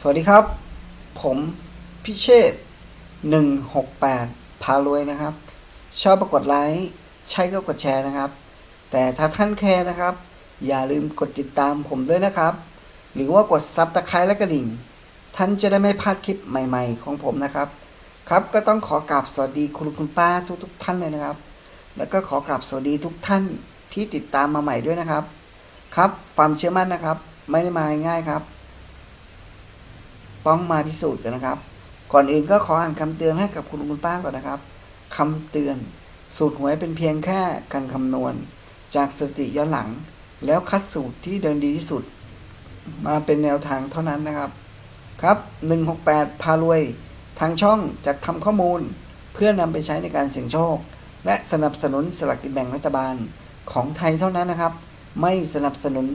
สวัสดีครับ ผมพิเชษ168 พารวยนะครับ ชอบกดไลค์ใช่ก็กดแชร์นะครับ แต่ถ้าท่านแคร์นะครับ อย่าลืมกดติดตามผมด้วยนะครับ หรือว่ากดซับตะไคร้และกระดิ่ง ท่านจะได้ไม่พลาดคลิปใหม่ ๆ ของผมนะครับ ครับก็ต้องขอกราบสวัสดีคุณคุณป้าทุก ๆ ท่านเลยนะครับ แล้วก็ขอกราบสวัสดีทุกท่านที่ติดตามมาใหม่ด้วยนะครับ ครับความเชื่อมั่นนะครับ ไม่ได้มาง่ายๆครับ ต้องมาพิสูจน์กันนะครับ ก่อนอื่นก็ขออ่านคำเตือนให้กับคุณลุงคุณป้าก่อนนะครับคำเตือน สูตรหวยเป็นเพียงแค่การคำนวณ จากสติย้อนหลัง แล้วคัดสูตรที่เดินดีที่สุด มาเป็นแนวทางเท่านั้นนะครับ ครับ 168 พารวย ทางช่องจะทำข้อมูล เพื่อนำไปใช้ในการเสี่ยงโชค และสนับสนุนสลากกินแบ่งรัฐบาลของไทยเท่านั้นนะครับ ไม่สนับสนุน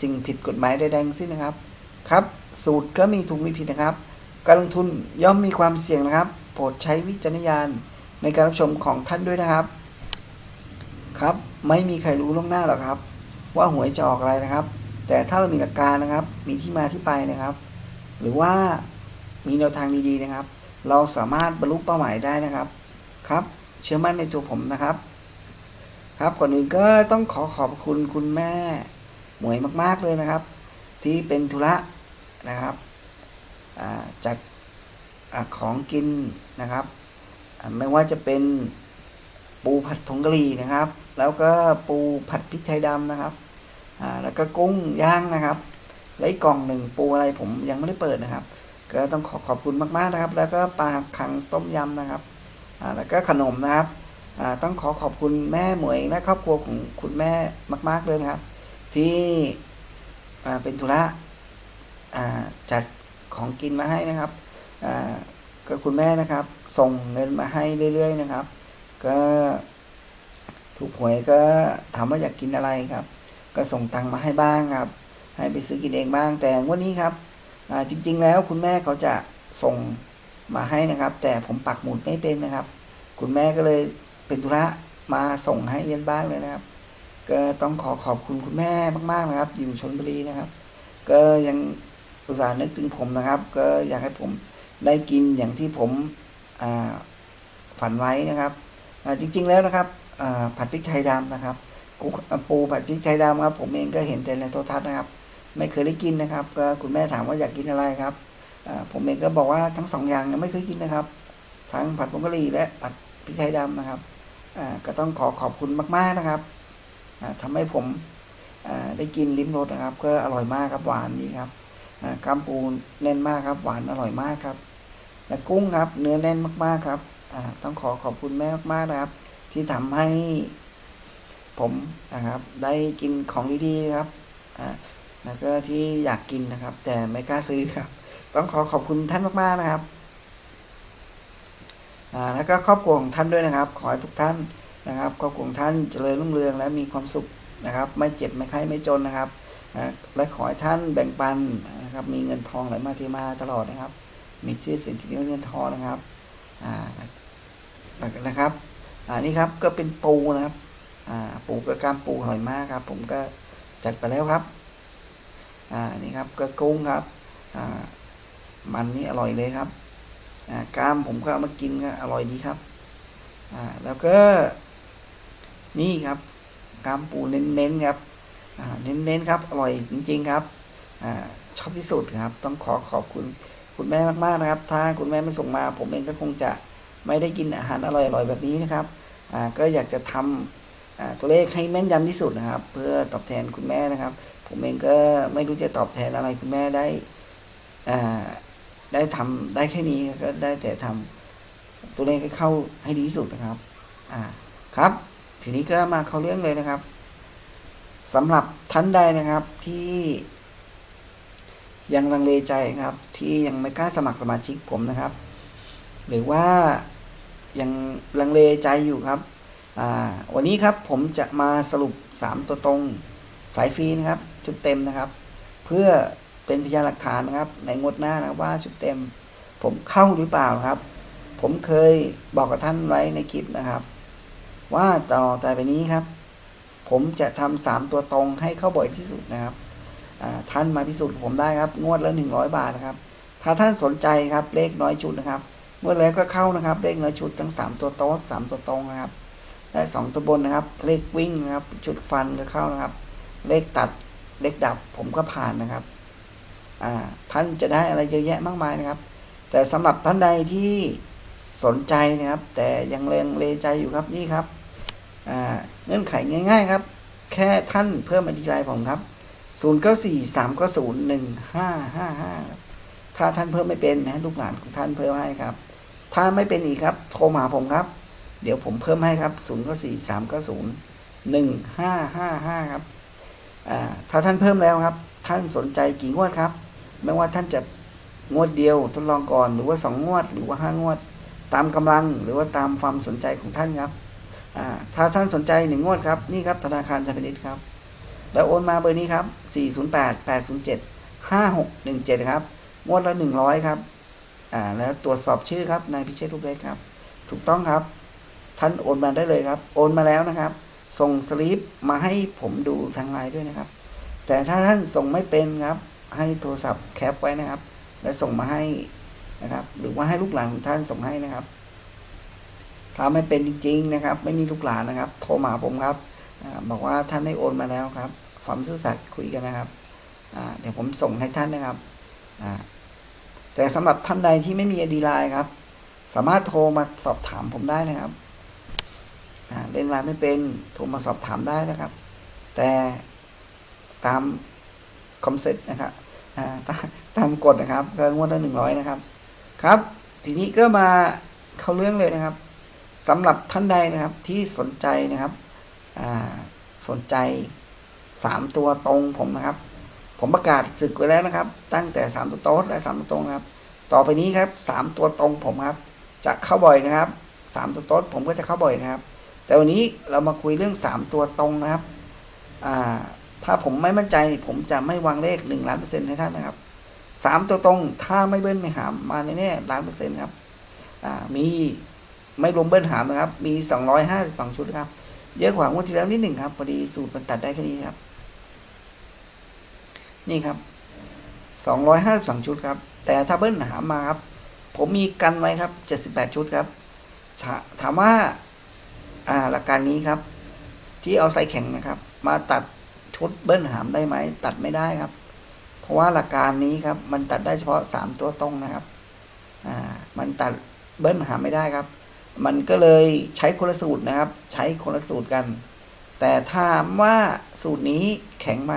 สิ่งผิดกฎหมายใดๆทั้งสิ้นนะครับ ครับ สูตรก็มีถูกมีผิดนะครับ การลงทุนย่อมมีความเสี่ยงนะครับ โปรดใช้วิจารณญาณในการรับชมของท่านด้วยนะครับ ครับ ไม่มีใครรู้ล่วงหน้าหรอกครับ ว่าหวยจะออกอะไรนะครับ แต่ถ้าเรามีหลักการนะครับ มีที่มาที่ไปนะครับ หรือว่ามีแนวทางดีๆนะครับ เราสามารถบรรลุเป้าหมายได้นะครับ ครับ เชื่อมั่นในตัวผมนะครับ ครับก่อนอื่นก็ต้องขอขอบคุณคุณแม่หมวยมาก ๆเลยนะครับ ที่เป็นธุระนะครับอ่าจัดอของกินนะครับ ไม่ว่าจะเป็นปูผัดผงกะหรี่นะครับ แล้วก็ปูผัดพริกไทยดำนะครับแล้วก็กุ้งย่างนะครับและอีกกล่องหนึ่งปูอะไรผมยังไม่ได้เปิดนะครับ ก็ต้องขอขอบคุณมากๆนะครับ แล้วก็ปลาคังต้มยำนะครับแล้วก็ขนมนะครับต้องขอขอบคุณแม่หมวยและครอบครัวของคุณแม่มาก ๆเลยนะครับ ที่ เป็นธุระจัดของกินมาให้นะครับก็คุณแม่นะครับ ส่งเงินมาให้เรื่อย ๆ นะครับ ก็ถูกหวยก็ถามว่าอยากกินอะไรครับ ก็ส่งตังค์มาให้บ้างครับ ให้ไปซื้อกินเองบ้างแต่วันนี้ครับจริง ๆ แล้วคุณแม่เขาจะส่งมาให้นะครับ แต่ผมปักหมุดไม่เป็นนะครับ คุณแม่ก็เลยเป็นธุระมาส่งให้เย็นบ้านเลยนะครับ ก็ต้องขอขอบคุณคุณแม่มาก ๆนะครับ อยู่ชนบุรีนะครับ ก็ยังอุตส่าห์นึกถึงผมนะครับ ก็อยากให้ผมได้กินอย่างที่ผมฝันไว้นะครับจริง ๆ แล้วนะครับผัดพริกไทยดำนะครับกุ้งปูผัดพริกไทยดำครับ ผมเองก็เห็นแต่ในโทรทัศน์นะครับ ไม่เคยได้กินนะครับ ก็คุณแม่ถามว่าอยากกินอะไรครับผมเองก็บอกว่าทั้งสองอย่างยังไม่เคยกินนะครับ ทั้งผัดผงกะหรี่และผัดพริกไทยดำนะครับก็ต้องขอขอบคุณมาก ๆนะครับ อ่าทำให้ผมได้กินลิ้มรสนะครับ ก็อร่อยมากครับหวานดีครับกล้ามปูแน่นมากครับ หวานอร่อยมากครับ และกุ้งครับ เนื้อแน่นมากๆครับต้องขอขอบคุณแม่มากๆนะครับ ที่ทำให้ผมนะครับ ได้กินของดีๆครับแล้วก็ที่อยากกินนะครับ แต่ไม่กล้าซื้อครับ ต้องขอขอบคุณท่านมากๆนะครับแล้วก็ครอบครัวของท่านด้วยนะครับ ขอให้ทุกท่าน นะครับครอบครัวของท่านเจริญรุ่งเรืองและมีความสุขนะครับ ไม่เจ็บไม่ไข้ไม่จนนะครับนะและขอให้ท่านแบ่งปันนะครับ มีเงินทองไหลมาเทมาตลอดนะครับ มีชื่อเสียงที่เงินทองนะครับอ่านะครับอ่านี่ครับก็เป็นปูนะครับอ่าปูกับกล้ามปูอร่อยมากครับ ผมก็จัดไปแล้วครับอ่านี่ครับก็กุ้งครับอ่ามันนี่อร่อยเลยครับอ่ากล้ามผมก็เอามากินก็อร่อยดีครับอ่าแล้วก็ นี่ครับกามปูเน้นๆครับเน้นๆครับอร่อยจริง ๆครับอชอบที่สุดครับ ต้องขอขอบคุณคุณแม่มากๆนะครับ ถ้าคุณแม่ไม่ส่งมา ผมเองก็คงจะไม่ได้กินอาหารอร่อยๆแบบนี้นะครับก็อยากจะทำอ่าตัวเลขให้แม่นยำที่สุดนะครับ เพื่อตอบแทนคุณแม่นะครับ ผมเองก็ไม่รู้จะตอบแทนอะไรคุณแม่ได้ได้ทำได้แค่นี้ก็ได้แต่ทำตัวเลขให้เข้าให้ดีที่สุดนะครับ อ่าครับ ทีนี้ก็มาเข้าเรื่องเลยนะครับสำหรับท่านใดนะครับที่ยังลังเลใจครับ ที่ยังไม่กล้าสมัครสมาชิกผมนะครับ หรือว่ายังลังเลใจอยู่ครับวันนี้ครับผมจะมาสรุป 3 ตัวตรงสายฟรีนะครับชุดเต็มนะครับ เพื่อเป็นพยานหลักฐานนะครับ ในงวดหน้านะว่าชุดเต็ม ผมเข้าหรือเปล่าครับ ผมเคยบอกกับท่านไว้ในคลิปนะครับ ว่าต่อแต่ไปนี้ครับ ผมจะทำสามตัวตรงให้เข้าบ่อยที่สุดนะครับท่านมาพิสูจน์ผมได้ครับ งวดละหนึ่งร้อยบาทนะครับ ถ้าท่านสนใจครับเลขน้อยชุดนะครับเมื่อแล้วก็เข้านะครับ เลขน้อยชุดทั้งสามตัวโต๊ะสามตัวตรงนะครับและสองตัวบนนะครับ เลขวิ่งนะครับ ชุดฟันก็เข้านะครับ เลขตัดเลขดับผมก็ผ่านนะครับท่านจะได้อะไรเยอะแยะมากมายนะครับ แต่สำหรับท่านใดที่สนใจนะครับ แต่ยังเลงเลใจอยู่ครับนี่ครับ เงื่อนไขง่าย ๆ ครับ แค่ท่านเพิ่มอดีไลน์ผมครับ0 9 4 3 9 0 1 5 5 5ถ้าท่านเพิ่มไม่เป็นนะลูกหลานของท่านเพิ่มให้ครับ ถ้าไม่เป็นอีกครับ โทรมาผมครับ เดี๋ยวผมเพิ่มให้ครับ0 9 4 3 9 0 1 5 5 5ครับอ่าถ้าท่านเพิ่มแล้วครับ ท่านสนใจกี่งวดครับ ไม่ว่าท่านจะงวดเดียวทดลองก่อนหรือว่าสองงวด หรือว่าห้างวด ตามกำลังหรือว่าตามความสนใจของท่านครับ ถ้าท่านสนใจหนึ่งงวดครับ นี่ครับธนาคารไทยพาณิชย์ครับ แล้วโอนมาเบอร์นี้ครับ 408 807 5617 ครับ งวดละ 100 ครับ อ่า แล้วตรวจสอบชื่อครับ นายพิเชษรูปเล็กครับ ถูกต้องครับ ท่านโอนมาได้เลยครับ โอนมาแล้วนะครับ ส่งสลิปมาให้ผมดูทางไลน์ด้วยนะครับ แต่ถ้าท่านส่งไม่เป็นครับ ให้โทรศัพท์แคปไว้นะครับ และส่งมาให้นะครับ หรือว่าให้ลูกหลานของท่านส่งให้นะครับ ถ้าไม่เป็นจริงๆนะครับ ไม่มีลูกหลานนะครับ โทรมาผมครับอบอกว่าท่านได้โอนมาแล้วครับ ความซื่อสัตย์คุยกันนะครับเดี๋ยวผมส่งให้ท่านนะครับแต่สำหรับท่านใดที่ไม่มีอดีไลน์ครับ สามารถโทรมาสอบถามผมได้นะครับเล่นไลน์ไม่เป็นโทรมาสอบถามได้นะครับ แต่ตามคอนเซ็ปต์นะครับตามตามกฎนะครับก็งวดละหนึ่งร้อยนะครับ ครับ ทีนี้ก็มาเข้าเรื่องเลยนะครับ สำหรับท่านใดนะครับที่สนใจนะครับสนใจสามตัวตรงผมนะครับ ผมประกาศศึกไว้แล้วนะครับ ตั้งแต่สามตัวโต๊ดและสามตัวตรงนะครับ ต่อไปนี้ครับสามตัวตรงผมครับจะเข้าบ่อยนะครับสามตัวโต๊ดผมก็จะเข้าบ่อยนะครับ แต่วันนี้เรามาคุยเรื่องสามตัวตรงนะครับถ้าผมไม่มั่นใจผมจะไม่วางเลขหนึ่งล้านเปอร์เซ็นต์ให้ท่านนะครับสามตัวตรงถ้าไม่เบิ้ลไม่หามมาแน่ๆล้านเปอร์เซ็นต์ครับมี ไม่รวมเบิ้ลหามนะครับ มีสองร้อยห้าสิบสองชุดครับ เยอะกว่างวดที่แล้วนิดหนึ่งครับพอดีสูตรมันตัดได้แค่นี้ครับ นี่ครับสองร้อยห้าสิบสองชุดครับ แต่ถ้าเบิ้ลหามมาครับ ผมมีกันไว้ครับเจ็ดสิบแปดชุดครับ ถามว่าอ่าหลักการนี้ครับ ที่เอาใส่แข็งนะครับ มาตัดชุดเบิ้ลหามได้ไหม ตัดไม่ได้ครับ เพราะว่าหลักการนี้ครับ มันตัดได้เฉพาะสามตัวตรงนะครับ อ่า มันตัดเบิ้ลหามไม่ได้ครับ มันก็เลยใช้คนละสูตรนะครับ ใช้คนละสูตรกัน แต่ถามว่าสูตรนี้แข็งไหม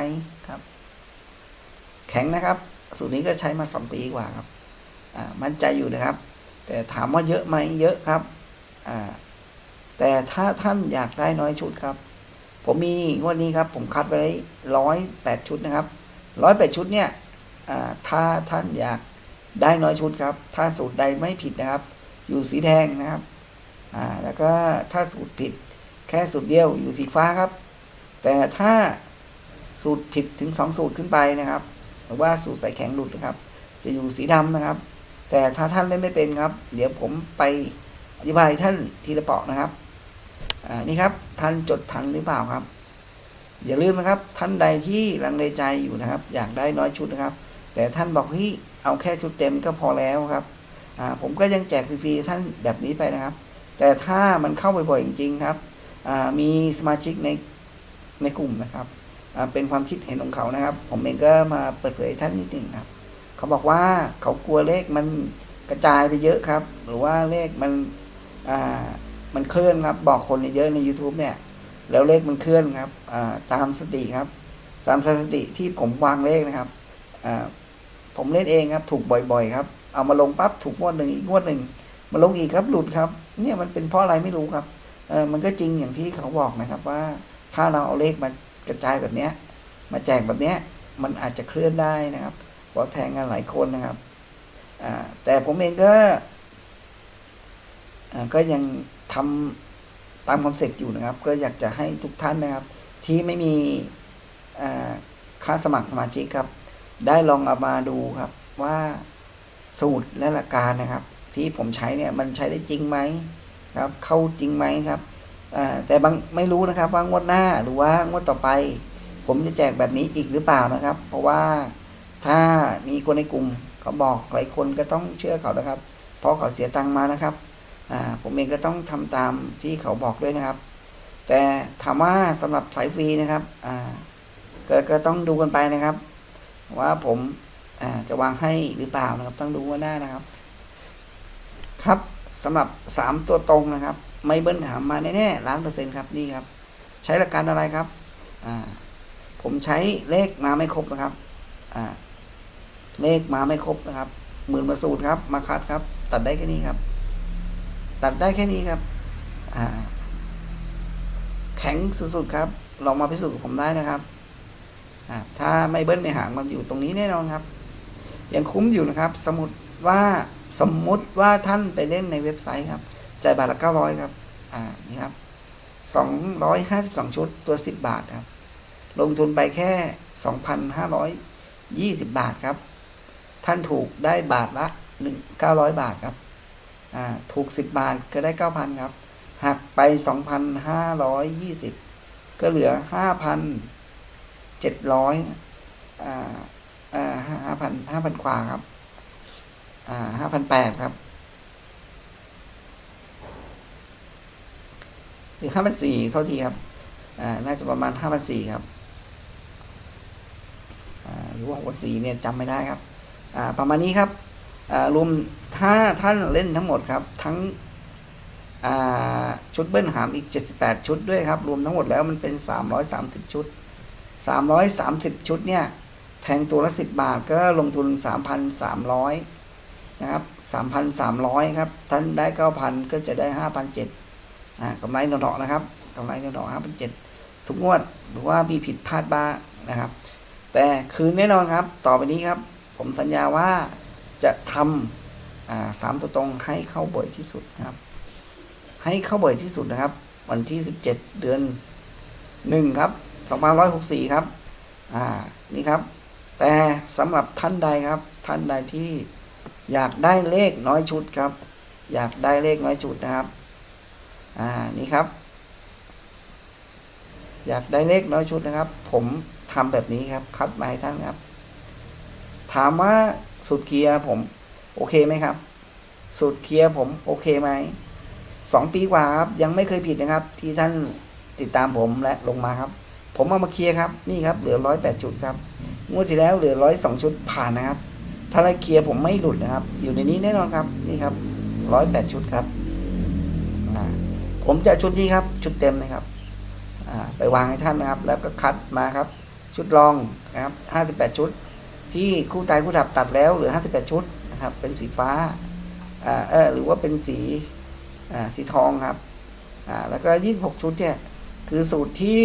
ครับ แข็งนะครับ สูตรนี้ก็ใช้มาสองปีกว่าครับมั่นใจอยู่นะครับ แต่ถามว่าเยอะไหมเยอะครับแต่ถ้าท่านอยากได้น้อยชุดครับ ผมมีวดนี้ครับ ผมคัดไว้ร้อยแปดชุดนะครับร้อยแปดชุดเนี่ยถ้าท่านอยากได้น้อยชุดครับ ถ้าสูตรใดไม่ผิดนะครับ อยู่สีแดงนะครับ อ่าแล้วก็ถ้าสูตรผิดแค่สูตรเดียวอยู่สีฟ้าครับ แต่ถ้าสูตรผิดถึงสองสูตรขึ้นไปนะครับหรือว่าสูตรใส่แข็งหลุดนะครับ จะอยู่สีดำนะครับ แต่ถ้าท่านเล่นไม่เป็นครับ เดี๋ยวผมไปอธิบายท่านทีละเปาะนะครับอ่านี่ครับท่านจดทันหรือเปล่าครับ อย่าลืมนะครับ ท่านใดที่ลังเลใจอยู่นะครับ อยากได้น้อยชุดนะครับ แต่ท่านบอกเฮ้ยเอาแค่ชุดเต็มก็พอแล้วครับอ่าผมก็ยังแจกฟรีๆท่านแบบนี้ไปนะครับ แต่ถ้ามันเข้าบ่อยๆจริงๆครับมีสมาชิกในในกลุ่มนะครับเป็นความคิดเห็นของเขานะครับ ผมเองก็มาเปิดเผยท่านนิดหนึ่งครับ เขาบอกว่าเขากลัวเลขมันกระจายไปเยอะครับ หรือว่าเลขมันมันเคลื่อนครับ บอกคนเยอะใน YouTube เนี่ย แล้วเลขมันเคลื่อนครับตามสติครับ ตามสติที่ผมวางเลขนะครับผมเล่นเองครับ ถูกบ่อย ๆ ครับ เอามาลงปั๊บถูกงวดหนึ่งอีกงวดหนึ่ง มาลงอีกครับหลุดครับ เนี่ยมันเป็นเพราะอะไรไม่รู้ครับเออมันก็จริงอย่างที่เขาบอกนะครับว่า ถ้าเราเอาเลขมากระจายแบบเนี้ย มาแจกแบบเนี้ย มันอาจจะเคลื่อนได้นะครับเพราะแทงกันหลายคนนะครับอ่าแต่ผมเองก็อ่าก็ยังทำตามคอนเซ็ปต์อยู่นะครับ ก็อยากจะให้ทุกท่านนะครับ ที่ไม่มีอ่าค่าสมัครสมาชิกครับ ได้ลองเอามาดูครับว่าสูตรและหลักการนะครับ ที่ผมใช้เนี่ยมันใช้ได้จริงไหมครับ เข้าจริงไหมครับแต่บางไม่รู้นะครับว่างวดหน้าหรือว่างวดต่อไป ผมจะแจกแบบนี้อีกหรือเปล่านะครับ เพราะว่าถ้ามีคนในกลุ่มเขาบอกหลายคนก็ต้องเชื่อเขานะครับ เพราะเขาเสียตังค์มานะครับผมเองก็ต้องทำตามที่เขาบอกด้วยนะครับ แต่ถามว่าสำหรับสายฟรีนะครับก็ก็ต้องดูกันไปนะครับ ว่าผมจะวางให้หรือเปล่านะครับ ต้องดูว่าหน้านะครับ ครับสำหรับสามตัวตรงนะครับ ไม่เบิ้ลหามมาแน่ๆล้านเปอร์เซ็นต์ครับนี่ครับ ใช้หลักการอะไรครับอ่าผมใช้เลขมาไม่ครบนะครับอ่าเลขมาไม่ครบนะครับ หมื่นมาสูตรครับ มาคัดครับ ตัดได้แค่นี้ครับ ตัดได้แค่นี้ครับอ่าแข็งสุดๆครับ ลองมาพิสูจน์กับผมได้นะครับถ้าไม่เบิ้ลไม่หางมันอยู่ตรงนี้แน่นอนครับ ยังคุ้มอยู่นะครับ สมมติ ว่าสมมุติว่าท่านไปเล่นในเว็บไซต์ครับจ่ายบาทละเก้าร้อยครับ อ่า นี่ครับสองร้อยห้าสิบสองชุดตัวสิบบาทครับ ลงทุนไปแค่สองพันห้าร้อยยี่สิบบาทครับ ท่านถูกได้บาทละหนึ่งเก้าร้อยบาทครับ อ่า ถูกสิบบาทก็ได้เก้าพันครับ หักไปสองพันห้าร้อยยี่สิบก็เหลือห้าพันเจ็ดร้อยอ่า อ่าห้าพันห้าพันกว่าครับ อ่าห้าพันแปดครับ หรือห้าพันสี่เท่าทีครับ อ่า น่าจะประมาณห้าพันสี่ครับ อ่า หรือว่าหัวสี่เนี่ยจำไม่ได้ครับ อ่า ประมาณนี้ครับ อ่ารวมถ้าท่านเล่นทั้งหมดครับ ทั้ง อ่า ชุดเบิ้ลหามอีก78ชุดด้วยครับ รวมทั้งหมดแล้วมันเป็น330ชุด330ชุดเนี่ยแทงตัวละ10บาทก็ลงทุน3,300นะครับ3,300 ครับ ท่านได้ 9,000 ก็จะได้ 5,700อ่ากำไรหนอๆนะครับกำไรหนอๆ5,700 ทุกงวดหรือว่ามีผิดพลาดบ้างนะครับ แต่คืนแน่นอนครับ ต่อไปนี้ครับ ผมสัญญาว่าจะทำสามตัวตรงให้เข้าบ่อยที่สุดนะครับ ให้เข้าบ่อยที่สุดนะครับ วันที่ 17 เดือน 1 ครับ2564 ครับ อ่า นี่ครับ แต่สำหรับท่านใดครับ ท่านใดที่ อยากได้เลขน้อยชุดครับ อยากได้เลขน้อยชุดนะครับ อ่านี่ครับ อยากได้เลขน้อยชุดนะครับ ผมทำแบบนี้ครับ คัดมาให้ท่านครับ ถามว่าสุดเกียร์ผม โอเคไหมครับ สุดเกียร์ผมโอเคไหมสองปีกว่าครับ ยังไม่เคยผิดนะครับ ที่ท่านติดตามผมและลงมาครับ ผมเอามาเคลียร์ครับ นี่ครับ เหลือร้อยแปดชุดครับงวดที่แล้วเหลือร้อยสองชุดผ่านนะครับ ถ้าได้เคลียร์ผมไม่หลุดนะครับ อยู่ในนี้แน่นอนครับ นี่ครับร้อยแปดชุดครับผมจะชุดนี้ครับชุดเต็มนะครับไปวางให้ท่านนะครับ แล้วก็คัดมาครับ ชุดรองนะครับห้าสิบแปดชุด ที่คู่ตายคู่ดับตัดแล้วเหลือห้าสิบแปดชุดนะครับ เป็นสีฟ้าอ่าเออหรือว่าเป็นสีสีทองครับแล้วก็ยี่สิบหกชุดเนี่ยคือสูตรที่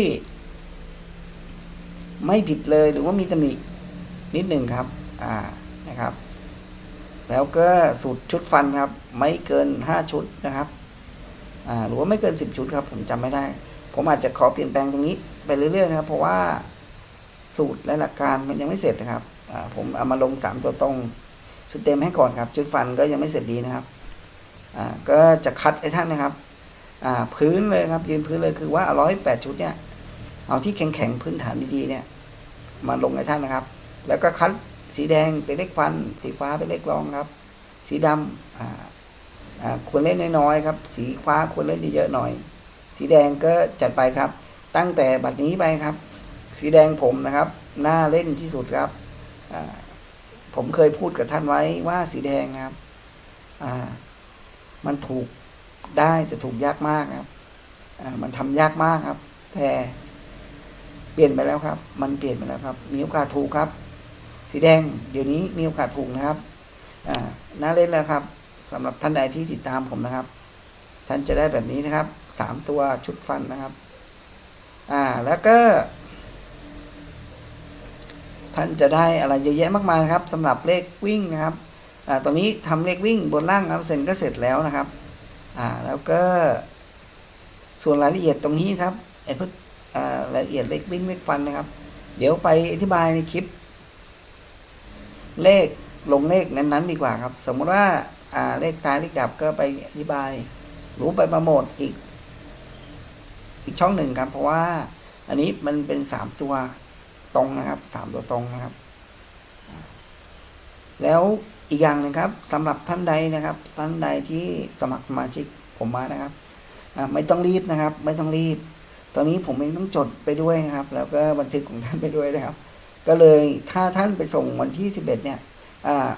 ไม่ผิดเลยหรือว่ามีตำหนินิดหนึ่งครับ อ่า นะครับ แล้วก็สูตรชุดฟันครับ ไม่เกินห้าชุดนะครับหรือว่าไม่เกินสิบชุดครับ ผมจำไม่ได้ ผมอาจจะขอเปลี่ยนแปลงตรงนี้ไปเรื่อยๆนะครับ เพราะว่าสูตรและหลักการมันยังไม่เสร็จนะครับผมเอามาลงสามตัวตรงชุดเต็มให้ก่อนครับ ชุดฟันก็ยังไม่เสร็จดีนะครับก็จะคัดไอ้ท่านนะครับพื้นเลยครับยืนพื้นเลยคือว่าร้อยแปดชุดเนี่ยเอาที่แข็งแข็งๆพื้นฐานดีๆเนี่ยมาลงไอ้ท่านนะครับ แล้วก็คัด สีแดงเป็นเลขฟัน สีฟ้าเป็นเลขรองครับ สีดำควรเล่นน้อยๆครับ สีฟ้าควรเล่นเยอะหน่อย สีแดงก็จัดไปครับ ตั้งแต่บัดนี้ไปครับ สีแดงผมนะครับหน้าเล่นที่สุดครับผมเคยพูดกับท่านไว้ว่าสีแดงนะครับ อ่า มันถูกได้แต่ถูกยากมากครับ อ่า มันทำยากมากครับ แต่เปลี่ยนไปแล้วครับ มันเปลี่ยนไปแล้วครับ มีโอกาสถูกครับ สีแดงเดี๋ยวนี้มีโอกาสถูกนะครับอ่าน่าเล่นแล้วครับสำหรับท่านใดที่ติดตามผมนะครับ ท่านจะได้แบบนี้นะครับสามตัวชุดฟันนะครับ อ่าแล้วก็ ท่านจะได้อะไรเยอะแยะมากมายนะครับสำหรับเลขวิ่งนะครับอ่าตอนนี้ทำเลขวิ่งบนล่างครับเซ็นก็เสร็จแล้วนะครับ อ่าแล้วก็ ส่วนรายละเอียดตรงนี้ครับไอ้พวกอ่ารายละเอียดเลขวิ่งเลขฟันนะครับ เดี๋ยวไปอธิบายในคลิป เลขลงเลขนั้นๆ ดีกว่าครับ สมมติว่าอ่าเลขตายเลขดับก็ไปอธิบายรือไปปรโมทอีก อีกช่องหนึ่งครับ เพราะว่า อันนี้มันเป็นสามตัวตรงนะครับสามตัวตรงนะครับ แล้วอีกอย่างหนึ่งครับสำหรับท่านใดนะครับ ท่านใดที่สมัครสมาชิกผมมานะครับไม่ต้องรีบนะครับ ไม่ต้องรีบ ตอนนี้ผมเองต้องจดไปด้วยนะครับ แล้วก็บันทึกของท่านไปด้วยนะครับ ก็เลยถ้าท่านไปส่งวันที่ 11 เนี่ย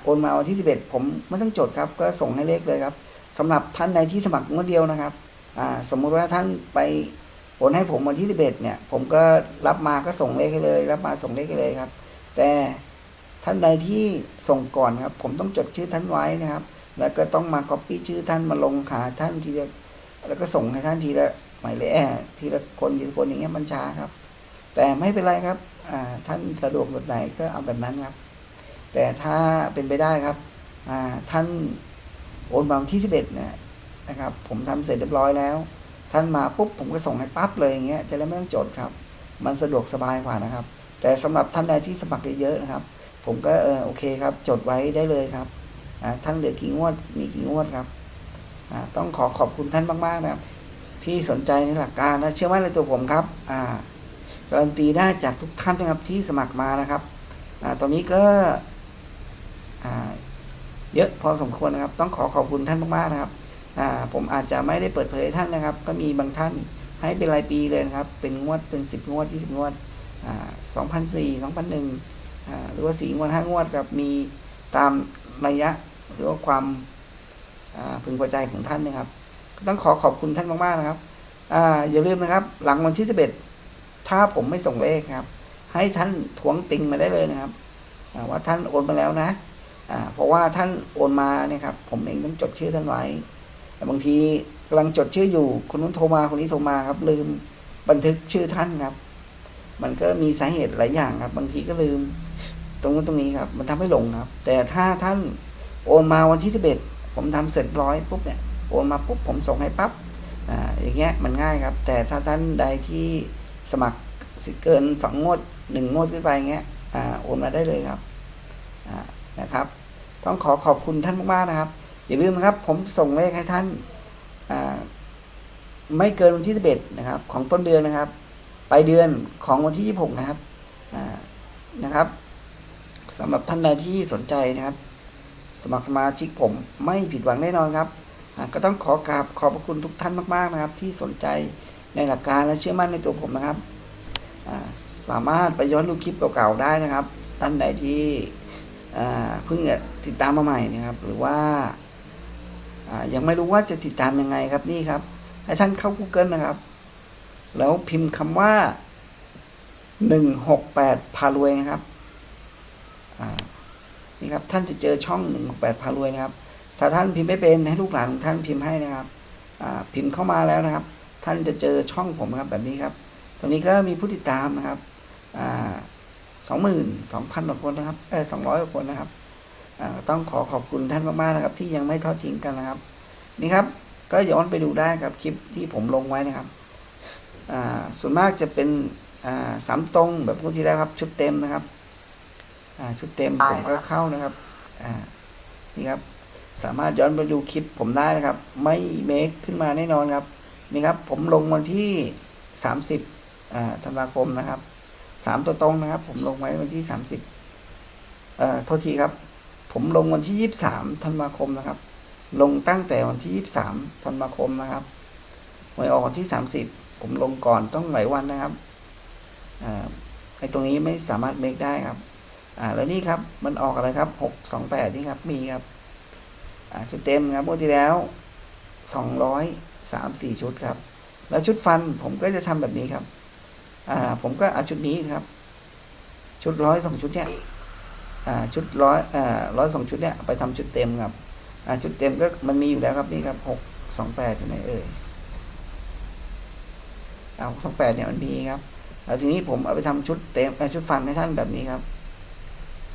โอนมาวันที่ 11 ผมไม่ต้องจดครับ ก็ส่งให้เลขเลยครับสำหรับท่านใดที่สมัครงวดเดียวนะครับสมมุติว่าท่านไปโอนให้ผมวันที่ 11 เนี่ย ผมก็รับมาก็ส่งเลขให้เลย รับมาส่งเลขให้เลยครับ แต่ท่านใดที่ส่งก่อนครับ ผมต้องจดชื่อท่านไว้นะครับ แล้วก็ต้องมาก๊อปปี้ชื่อท่านมาลงหาท่านทีละแล้วก็ส่งให้ท่านทีละหมายเลขทีละคนทีละคนอย่างเงี้ยมันช้าครับ แต่ไม่เป็นไรครับ ท่านสะดวกแบบไหนก็เอาแบบนั้นครับ แต่ถ้าเป็นไปได้ครับท่านโอนมาวันที่สิบเอ็ดนี่ยนะครับ ผมทำเสร็จเรียบร้อยแล้ว ท่านมาปุ๊บผมก็ส่งให้ปั๊บเลยอย่างเงี้ยจะได้ไม่ต้องจดครับ มันสะดวกสบายกว่านะครับ แต่สำหรับท่านใดที่สมัครเยอะๆนะครับ ผมก็เออโอเคครับ จดไว้ได้เลยครับท่านเหลือกี่งวดมีกี่งวดครับต้องขอขอบคุณท่านมากๆนะครับ ที่สนใจในหลักการและเชื่อมั่นในตัวผมครับอ่า การันตีได้จากทุกท่านนะครับที่สมัครมานะครับอตอนนี้ก็เยอะพอสมควรนะครับ ต้องขอขอบคุณท่านมากๆนะครับผมอาจจะไม่ได้เปิดเผยท่านนะครับ ก็มีบางท่านให้เป็นรายปีเลยนะครับ เป็นงวดเป็นสิบงวดยี่สิบงวดสองพันสี่สองพันหนึ่งหรือว่าสี่งวดห้างวดกับมีตามระยะหรือว่าความอ่าพึงพอใจของท่านนะครับ ต้องขอขอบคุณท่านมากๆนะครับออย่าลืมนะครับ หลังวันที่สิบเอ็ด ถ้าผมไม่ส่งเลขครับ ให้ท่านทวงติงมาได้เลยนะครับว่าท่านโอนมาแล้วนะเพราะว่าท่านโอนมาเนี่ยครับผมเองต้องจดชื่อท่านไว้แต่บางทีกำลังจดชื่ออยู่คนนู้นโทรมาคนนี้โทรมาครับ ลืมบันทึกชื่อท่านครับ มันก็มีสาเหตุหลายอย่างครับ บางทีก็ลืม ตรงนู้นตรงนี้ครับ มันทำให้หลงครับ แต่ถ้าท่านโอนมาวันที่สิบเอ็ดผมทำเสร็จร้อยปุ๊บเนี่ยโอนมาปุ๊บผมส่งให้ปั๊บอ่าอย่างเงี้ยมันง่ายครับ แต่ถ้าท่านใดที่ สมัครสิเกินสองงวดหนึ่งงวดขึ้นไปเงี้ยอ่าโอนมาได้เลยครับอ่านะครับ ต้องขอขอบคุณท่านมากๆนะครับ อย่าลืมนะครับ ผมส่งเลขให้ท่านอ่าไม่เกินวันที่สิบเอ็ดนะครับ ของต้นเดือนนะครับปลายเดือนของวันที่ยี่สิบหกนะครับอ่านะครับสำหรับท่านใดที่สนใจนะครับ สมัครสมาชิกผมไม่ผิดหวังแน่นอนครับก็ต้องขอกราบขอบพระคุณทุกท่านมาก ๆนะครับ ที่สนใจ ในหลักการและเชื่อมั่นในตัวผมนะครับ สามารถไปย้อนดูคลิปเก่าๆได้นะครับท่านใดที่เพิ่งติดตามมาใหม่นะครับ หรือว่ายังไม่รู้ว่าจะติดตามยังไงครับนี่ครับ ให้ท่านเข้า Google นะครับ แล้วพิมพ์คำว่าหนึ่งหกแปดพารวยนะครับนี่ครับท่านจะเจอช่องหนึ่งแปดพารวยนะครับ ถ้าท่านพิมพ์ไม่เป็นให้ลูกหลานของท่านพิมพ์ให้นะครับพิมพ์เข้ามาแล้วนะครับ ท่านจะเจอช่องผมครับแบบนี้ครับ ตรงนี้ก็มีผู้ติดตามนะครับสองหมื่นสองพันกว่าคนนะครับเออสองร้อยกว่าคนนะครับอ่าต้องขอขอบคุณท่านมากๆนะครับ ที่ยังไม่ทอดทิ้งกันนะครับ นี่ครับก็ย้อนไปดูได้ครับคลิปที่ผมลงไว้นะครับอ่าส่วนมากจะเป็นอ่าสามตรงแบบพวกที่แล้วครับ ชุดเต็มนะครับอ่าชุดเต็มผมก็เข้านะครับอ่านี่ครับสามารถย้อนไปดูคลิปผมได้นะครับ ไม่เมคขึ้นมาแน่นอนครับ นี่ครับผมลงวันที่สามสิบธันวาคมนะครับสามตัวตรงนะครับ ผมลงไว้วันที่สามสิบเอ่อโทษทีครับ ผมลงวันที่ยี่สามธันวาคมนะครับ ลงตั้งแต่วันที่ยี่สามธันวาคมนะครับหวยออกวันที่สามสิบผมลงก่อนต้องหลายวันนะครับอ่าไอ้ตรงนี้ไม่สามารถเมคได้ครับ อ่า แล้วนี่ครับ มันออกอะไรครับหกสองแปดนี่ครับ มีครับ อ่า ชุดเต็มครับงวดที่แล้วสองร้อย สามสี่ชุดครับ แล้วชุดฟันผมก็จะทำแบบนี้ครับ อ่า ผมก็เอาชุดนี้ครับ ชุดร้อยสองชุดเนี่ยอ่าชุดร้อยอ่าร้อยสองชุดเนี่ยไปทำชุดเต็มครับ อ่าชุดเต็มก็มันมีอยู่แล้วครับนี่ครับหกสองแปดอยู่ไหนเอ่ยอ่าหกสองแปดเนี่ยมันมีครับแล้วทีนี้ผมเอาไปทำชุดเต็มชุดฟันให้ท่านแบบนี้ครับ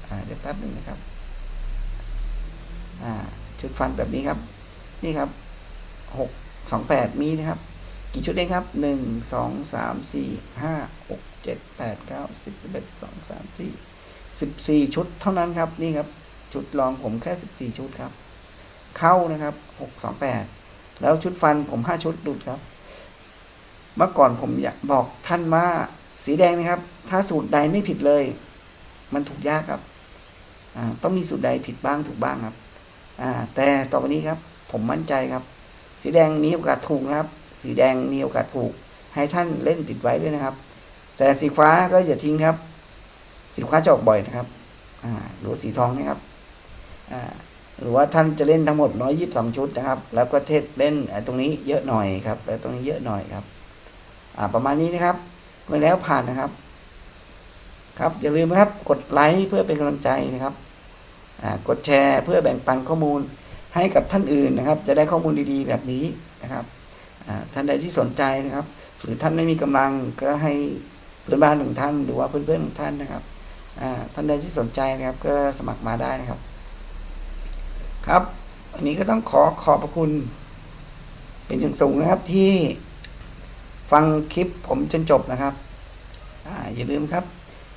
อ่าเดี๋ยวแป๊บหนึ่งนะครับ อ่า ชุดฟันแบบนี้ครับ นี่ครับหก สองแปดมีนะครับ กี่ชุดเองครับหนึ่งสองสามสี่ห้าหกเจ็ดแปดเก้าสิบสิบเอ็ดสิบสองสามสี่สิบสี่ชุดเท่านั้นครับนี่ครับชุดรองผมแค่สิบสี่ชุดครับ เข้านะครับหกสองแปดแล้วชุดฟันผมห้าชุดหลุดครับ เมื่อก่อนผมอยากบอกท่านว่าสีแดงนะครับ ถ้าสูตรใดไม่ผิดเลย มันถูกยากครับต้องมีสูตรใดผิดบ้างถูกบ้างครับแต่ต่อไปนี้ครับ ผมมั่นใจครับ สีแดงมีโอกาสถูกนะครับ สีแดงมีโอกาสถูก ให้ท่านเล่นติดไว้ด้วยนะครับ แต่สีฟ้าก็อย่าทิ้งครับ สีฟ้าจะออกบ่อยนะครับหรือสีทองนะครับหรือว่าท่านจะเล่นทั้งหมดน้อยยี่สิบสองชุดนะครับ แล้วก็เทศเล่นตรงนี้เยอะหน่อยครับ แล้วตรงนี้เยอะหน่อยครับประมาณนี้นะครับเมื่อแล้วผ่านนะครับ ครับอย่าลืมนะครับ กดไลค์เพื่อเป็นกำลังใจนะครับกดแชร์เพื่อแบ่งปันข้อมูล ให้กับท่านอื่นนะครับ จะได้ข้อมูลดีๆ แบบนี้นะครับท่านใดที่สนใจนะครับ หรือท่านไม่มีกำลังก็ให้เพื่อนบ้านของท่านหรือว่าเพื่อนๆของท่านนะครับท่านใดที่สนใจนะครับ ก็สมัครมาได้นะครับ ครับอันนี้ก็ต้องขอขอบพระคุณ เป็นอย่างสูงนะครับที่ฟังคลิปผมจนจบนะครับออย่าลืมครับ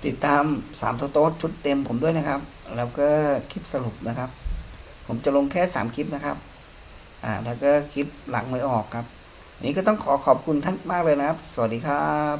ติดตามสามโต๊ดชุดเต็มผมด้วยนะครับ แล้วก็คลิปสรุปนะครับ ผมจะลงแค่สามคลิปนะครับ อ่า แล้วก็คลิปหลังไม่ออกครับนนี้ก็ต้องขอขอบคุณท่านมากเลยนะครับ สวัสดีครับ